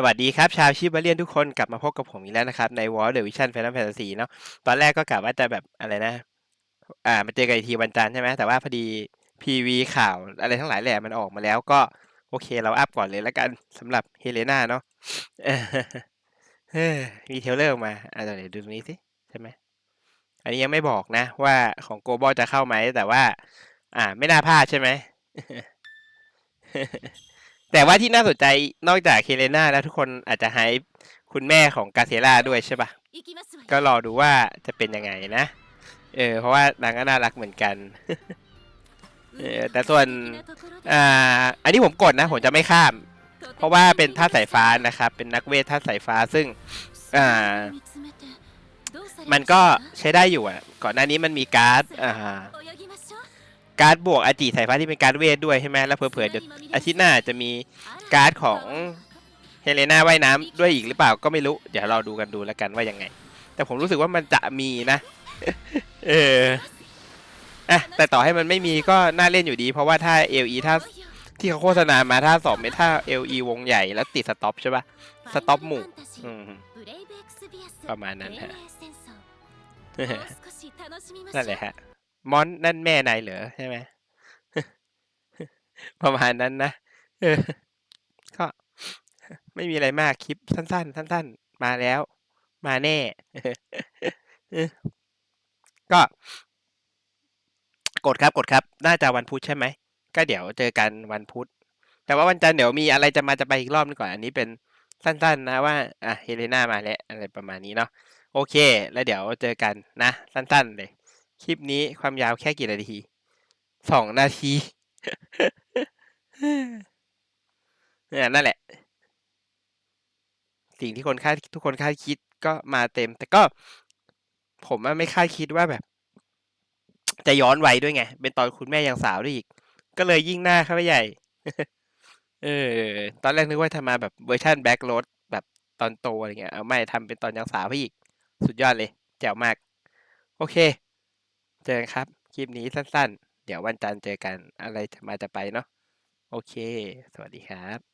สวัสดีครับ ชาวชิบาเลียนทุกคนกลับมาพบกับผมอีกแล้วนะครับ ใน War the Vision Final Fantasy เนาะตอนแรกก็กะว่าจะแบบอะไรนะ อ่ามาเจอกันอีกทีวันจันทร์ใช่ไหมแต่ว่าพอดี PV ข่าวอะไรทั้งหลายแหละมันออกมาแล้วก็โอเคเราอัพก่อนเลยแล้วกันสำหรับเฮเลนาเนาะเออมีเทเลอร์ออกมาอะเดี๋ยวดูตรงนี้สิใช่ไหมอันนี้ยังไม่บอกนะ ว่าของโกบอลจะเข้าไหมแต่ว่า อ่า ไม่น่าพลาดใช่ไหม แต่ว่าที่น่าสนใจนอกจากเคเลนาแล้วทุกคนอาจจะหายคุณแม่ของกาเซล่าด้วยใช่ปะก็รอดูว่าจะเป็นยังไงนะ เออ เพราะว่านางก็น่ารักเหมือนกันแต่ส่วนอ,อันนี้ผมกดนะ ผมจะไม่ข้าม เพราะว่าเป็นท่าสายฟ้านะครับ เป็นนักเวทท่าสายฟ้าซึ่ง อ่า มันก็ใช้ได้อยู่อะก่อนหน้านี้มันมีการ์ด อ่า การ์ดบวกอาจิสายฟ้าที่เป็นการ์ดเวทด้วยใช่ไหมแล้วเผื่อๆเดี๋ยวอาทิตย์หน้าจะมีการ์ดของเฮเลนาว่ายน้ำด้วยอีกหรือเปล่าก็ไม่รู้ เดี๋ยวเราดูกันดูแล้วกันว่ายังไง แต่ผมรู้สึกว่ามันจะมีนะ เอออะแต่ต่อให้มันไม่มีก็น่าเล่นอยู่ดี เพราะว่าถ้า LE ถ้าที่เขาโฆษณามาถ้าสอบไม่ถ้า LE วงใหญ่แล้วติดสต็อปใช่ปะสต็อปหมู่ประมาณนั้นฮะนั่นแหละฮะ มอนนั่นแม่นายเหรอใช่ไหมประมาณนั้นนะเออก็ไม่มีอะไรมากคลิปสั้นๆสั้นๆ มาแล้ว มาแน่ ก็ กดครับกดครับ น่าจะวันพุธใช่ไหม ก็เดี๋ยวเจอกันวันพุธ แต่ว่าวันจันทร์เดี๋ยวมีอะไรจะมาจะไปอีกรอบนึงก่อน อันนี้เป็นสั้นๆ นะว่า อะเฮเลนามาแล้ว อะไรประมาณนี้เนาะ โอเค แล้วเดี๋ยวเจอกันนะ สั้นๆเลย คลิปนี้ความยาวแค่กี่นาที สองนาที เนี่ยนั่นแหละ สิ่งที่คนคาดทุกคนคาดคิดก็มาเต็ม แต่ก็ผมไม่คาดคิดว่าแบบ จะย้อนวัยด้วยไง เป็นตอนคุณแม่ยังสาวด้วยอีก ก็เลยยิ่งหน้าเข้าไปใหญ่ เออ ตอนแรกนึกว่าทำมาแบบเวอร์ชันแบ็กโรดแบบตอนโตอะไรเงี้ย เอาไม่ทำเป็นตอนยังสาวไปอีก สุดยอดเลย แจ๋วมาก โอเค เจอกันครับ คลิปนี้สั้นๆ เดี๋ยววันจันทร์เจอกันอะไรจะมาจะไปเนาะโอเค สวัสดีครับ